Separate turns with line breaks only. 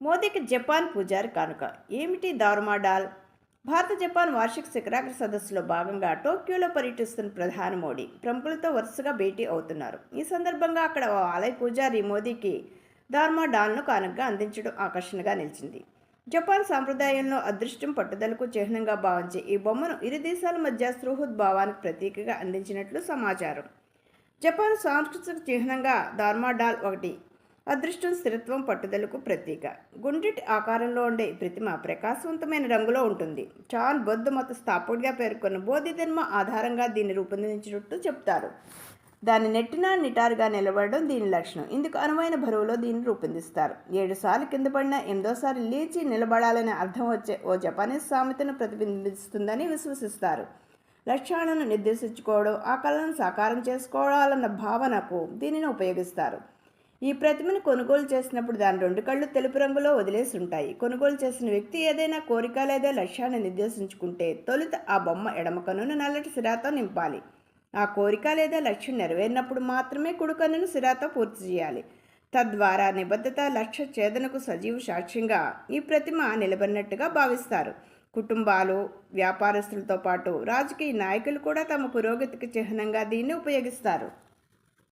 మోదీకి జపాన్ పూజారి కానుక. ఏమిటి దారుమాడాల్ భారత జపాన్ వార్షిక శిఖరాగ్ర సదస్సులో భాగంగా టోక్యోలో పర్యటిస్తున్న ప్రధాని మోడీ ప్రముఖులతో వరుసగా భేటీ అవుతున్నారు. ఈ సందర్భంగా అక్కడ ఓ ఆలయ పూజారి మోదీకి ధార్మాడాల్ను కానుకగా అందించడం ఆకర్షణగా నిలిచింది. జపాన్ సాంప్రదాయంలో అదృష్టం పట్టుదలకు చిహ్నంగా భావించే ఈ బొమ్మను ఇరు దేశాల మధ్య సుహృద్భావానికి ప్రతీకగా అందించినట్లు సమాచారం. జపాన్ సాంస్కృతిక చిహ్నంగా ధార్మాడాల్ ఒకటి అదృష్టం స్థిరత్వం పట్టుదలకు ప్రతీక. గుండ్రిటి ఆకారంలో ఉండే ప్రతిమ ప్రకాశవంతమైన రంగులో ఉంటుంది. చాన్ బౌద్ధ మత స్థాపకుడిగా పేర్కొన్న బోధిధర్మ ఆధారంగా దీన్ని రూపొందించినట్టు చెప్తారు. దాని నెట్టిన నిటారుగా నిలబడడం దీని లక్షణం. ఇందుకు అనువైన బరువులో దీన్ని రూపొందిస్తారు. ఏడు సార్లు కింద పడిన ఎనిమిదోసారి లేచి నిలబడాలనే అర్థం వచ్చే ఓ జపానీస్ సామెతను ప్రతిబింబిస్తుందని విశ్వసిస్తారు. లక్ష్యాలను నిర్దేశించుకోవడం ఆ కళను సాకారం చేసుకోవాలన్న భావనకు దీనిని ఉపయోగిస్తారు. ఈ ప్రతిమను కొనుగోలు చేసినప్పుడు దాని రెండు కళ్ళు తెలుపు రంగులో వదిలేసి ఉంటాయి. కొనుగోలు చేసిన వ్యక్తి ఏదైనా కోరిక లేదా లక్ష్యాన్ని నిర్దేశించుకుంటే తొలుత ఆ బొమ్మ ఎడమ కన్నును నల్లటి సిరాతో నింపాలి. ఆ కోరిక లేదా లక్ష్యం నెరవేరినప్పుడు మాత్రమే కుడుకన్నును సిరాతో పూర్తి చేయాలి. తద్వారా నిబద్ధత లక్ష్య ఛేదనకు సజీవ సాక్ష్యంగా ఈ ప్రతిమ నిలబడినట్టుగా భావిస్తారు. కుటుంబాలు వ్యాపారస్తులతో పాటు రాజకీయ నాయకులు కూడా తమ పురోగతికి చిహ్నంగా దీన్ని ఉపయోగిస్తారు.